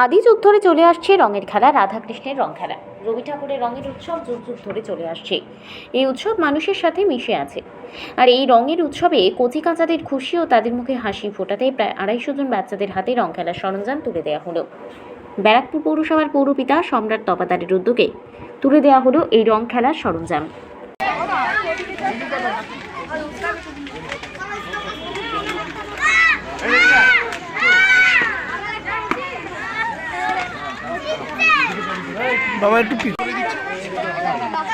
আদি যুগ ধরে চলে আসছে রঙের খেলা, রাধাকৃষ্ণের রং খেলা। রবি ঠাকুরের রঙের উৎসব যুগ যুগ ধরে চলে আসছে। এই উৎসব মানুষের সাথে মিশে আছে। আর এই রঙের উৎসবে কচি কাঁচাদের খুশি ও তাদের মুখে হাসি ফোটাতে প্রায় আড়াইশো জন বাচ্চাদের হাতে রং খেলার সরঞ্জাম তুলে দেওয়া হলো। ব্যারাকপুর পৌরসভার পৌরপিতা সম্রাট তপাতারের উদ্যোগে তুলে দেওয়া হলো এই রং খেলার সরঞ্জাম। বাবা একটু পি-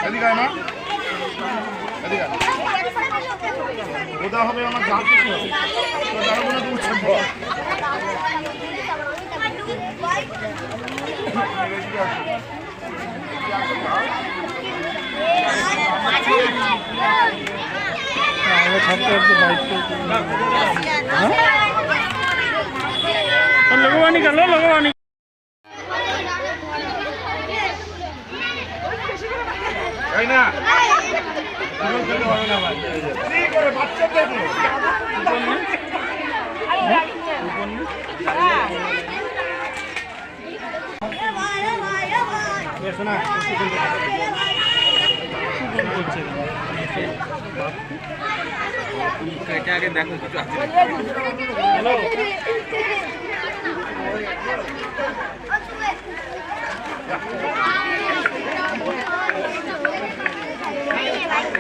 এদিকে আয় মা। এদিকে আয়। ওটা হবে আমার যা কিছু হবে। তো তার কোনো তো উৎসব আমরা থাকতে একটু বাইক লগবানি গেল লগবানি তাই না কি করে বাচ্চাদের নিয়ে? শোনা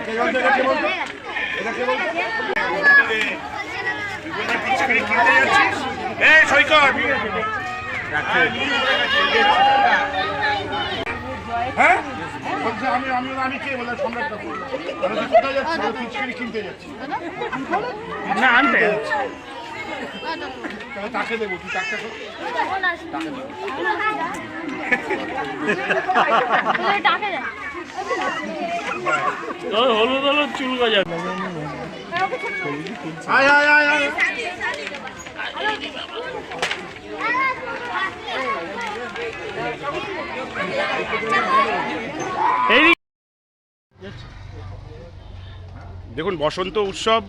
কে বলতো, এটা কে বলতো? এটা কে বলতো? এটা পিচকারি কিনতে যাচ্ছিস? এই, সৈকত! হ্যাঁ? বলছে, আমি আমি আমি কে? বলে সম্রাট কাপুর কোথায় যাচ্ছি পিচকারি কিনতে যাচ্ছি। না আনতে তাহলে তাকে দেবো তুই টাকা ওই হলুদ হলুদ চুল গজা দেখুন, বসন্ত উৎসব,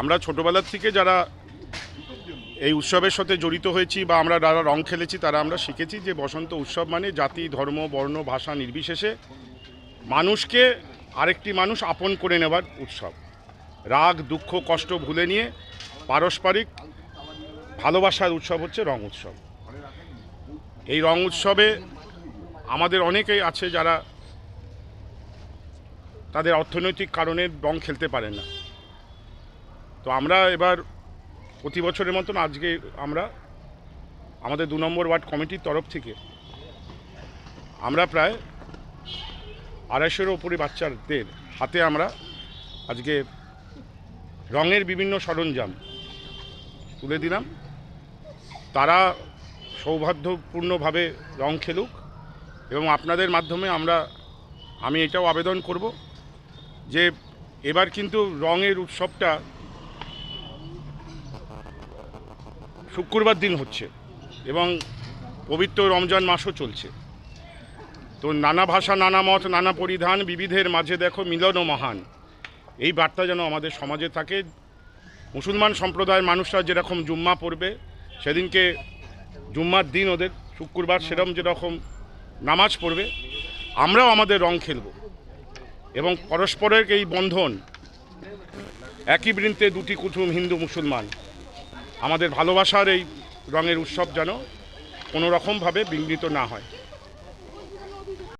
আমরা ছোটবেলার থেকে যারা এই উৎসবের সাথে জড়িত হয়েছি বা আমরা যারা রং খেলেছি, তারা আমরা শিখেছি যে বসন্ত উৎসব মানে জাতি, ধর্ম, বর্ণ, ভাষা নির্বিশেষে মানুষকে আরেকটি মানুষ আপন করে নেবার উৎসব। রাগ, দুঃখ, কষ্ট ভুলে নিয়ে পারস্পরিক ভালোবাসার উৎসব হচ্ছে রং উৎসব। এই রং উৎসবে আমাদের অনেকেই আছে যারা তাদের অর্থনৈতিক কারণে রং খেলতে পারে না। তো আমরা এবার প্রতি বছরের মতন আজকে আমরা আমাদের দু নম্বর ওয়ার্ড কমিটির তরফ থেকে আমরা প্রায় আড়াইশোর ওপরে বাচ্চাদের হাতে আমরা আজকে রঙের বিভিন্ন সরঞ্জাম তুলে দিলাম। তারা সৌভাগ্যপূর্ণভাবে রং খেলুক এবং আপনাদের মাধ্যমে আমরা, আমি এটাও আবেদন করব যে এবার কিন্তু রঙের উৎসবটা শুক্রবার দিন হচ্ছে এবং পবিত্র রমজান মাসও চলছে। তো নানা ভাষা, নানা মত, নানা পরিধান, বিবিধের মাঝে দেখো মিলন ও মহান। এই বার্তা যেন আমাদের সমাজে থাকে। মুসলমান সম্প্রদায়ের মানুষরা যেরকম জুম্মা পড়বে, সেদিনকে জুম্মার দিন ওদের, শুক্রবার সেরকম যেরকম নামাজ পড়বে, আমরাও আমাদের রং খেলব। এবং পরস্পরের এই বন্ধন, একই বৃন্তে দুটি কুটুম হিন্দু মুসলমান, আমাদের ভালোবাসার এই রঙের উৎসব যেন কোনো রকমভাবে বিঘ্নিত না হয়।